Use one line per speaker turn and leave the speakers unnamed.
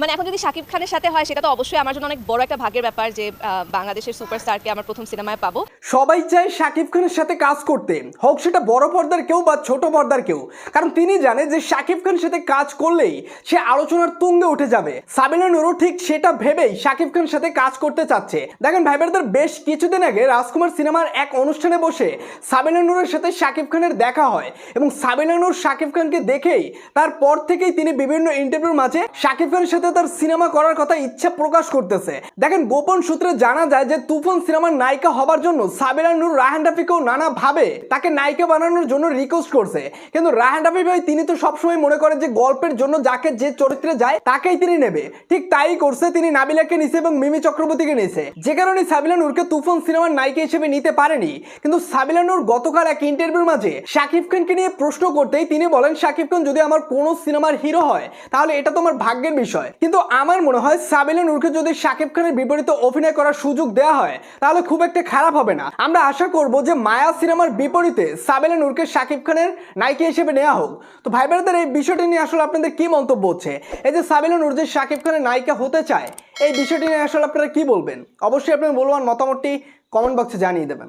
মানে এখন যদি শাকিব খানের সাথে হয়, সেটা তো অবশ্যই আমার জন্য অনেক বড় একটা ভাগ্যের ব্যাপার যে বাংলাদেশের সুপারস্টারকে আমার প্রথম সিনেমায় পাবো।
সবাই চায় শাকিব খানের সাথে কাজ করতে। হোক সেটা বড় পর্দার কেউ বা ছোট পর্দার কেউ। কারণ তিনি জানে যে শাকিব খানের সাথে কাজ করলেই সে আলোচনার তুঙ্গে উঠে যাবে। সাবিনা নুরও ঠিক সেটা ভেবেই শাকিব খানের সাথে কাজ করতে চাচ্ছে। দেখেন ভাই ব্রাদার বেশ কিছুদিন আগে রাজকুমার সিনেমার এক অনুষ্ঠানে বসে সাবিনা নুরের সাথে শাকিব খানের দেখা হয় এবং সাবিনা নূর শাকিব খানকে দেখেই তারপর থেকেই তিনি বিভিন্ন ইন্টারভিউর মাঝে শাকিব খানের সাথে তার সিনেমা করার কথা ইচ্ছা প্রকাশ করতেছে। দেখেন, গোপন সূত্রে জানা যায় যে তুফান সিনেমার নায়িকা হবার জন্য সাবিনা নূর রাহান রাফিকেও নানা ভাবে তাকে নায়িকা বানানোর জন্য রিকোয়েস্ট করছে। কিন্তু রাহান রাফি ভাই, তিনি তো সবসময় মনে করেন যে গল্পের জন্য যাকে যে চরিত্রে যায়, তাকেই তিনি নেবে। ঠিক তাই করছে তিনি নাবিলাকে নিছে এবং মিমি চক্রবর্তীকে নিছে। যে কারণে সাবিলা নূরকে তুফান সিনেমার নায়িকা হিসেবে নিতে পারেনি। কিন্তু সাবিলা নূর গতকাল এক ইন্টারভিউর মাঝে শাকিব খানকে নিয়ে প্রশ্ন করতেই তিনি বলেন, শাকিব খান, যদি আমার কোনো সিনেমার হিরো হয়, তাহলে এটা তো আমার ভাগ্যের বিষয়। কিন্তু আমার মনে হয় সাবিলা নূরকে যদি শাকিব খানের বিপরীতে অভিনয় করার সুযোগ দেওয়া হয়, তাহলে খুব একটা খারাপ হবে না। আমরা আশা করব যে মায়া সিনেমার বিপরীতে সাবিলা নূরকে শাকিব খানের নায়িকা হিসেবে নেওয়া হোক। তো ভাই বোনেদের এই বিষয়টি নিয়ে আসলে আপনাদের কি মন্তব্য হচ্ছে? এই যে সাবিলা নূর যে শাকিব খানের নায়িকা হতে চায়, এই বিষয়টি নিয়ে আসলে আপনারা কি বলবেন? অবশ্যই আপনার মূল্যবান মতামতটি কমেন্ট বক্সে জানিয়ে দেবেন।